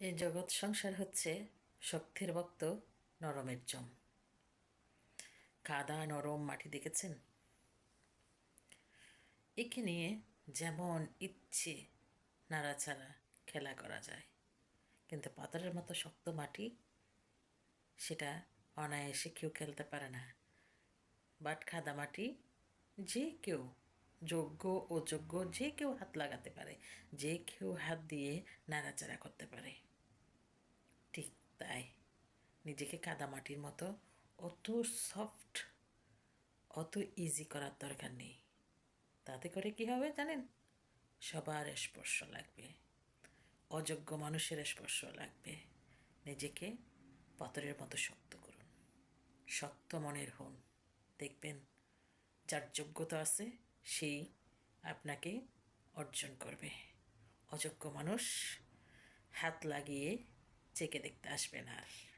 এই জগৎ সংসার হচ্ছে শক্তির ভক্ত নরমের জম কাদা নরম মাটি দেখেছেন? একে নিয়ে যেমন ইচ্ছে নাড়াচাড়া খেলা করা যায়, কিন্তু পাথরের মতো শক্ত মাটি সেটা অনায়াসে কেউ খেলতে পারে না। বাট খাদা মাটি যে কেউ যোগ্য, অযোগ্য, যে কেউ হাত লাগাতে পারে, যে কেউ হাত দিয়ে নাড়াচাড়া করতে পারে। ঠিক তাই। নিজেকে কাদামাটির মতো, অত সফট অত ইজি করার দরকার নেই। তাতে করে কি হবে জানেন? সবার স্পর্শ লাগবে। অযোগ্য মানুষের স্পর্শ লাগবে। নিজেকে পাথরের মতো শক্ত করুন। শক্ত মনের হন দেখবেন, যার যোগ্যতা আছে সেই আপনাকে অর্জন করবে। অযোগ্য মানুষ হাত লাগিয়ে চেকে দেখতে আসবেন আর।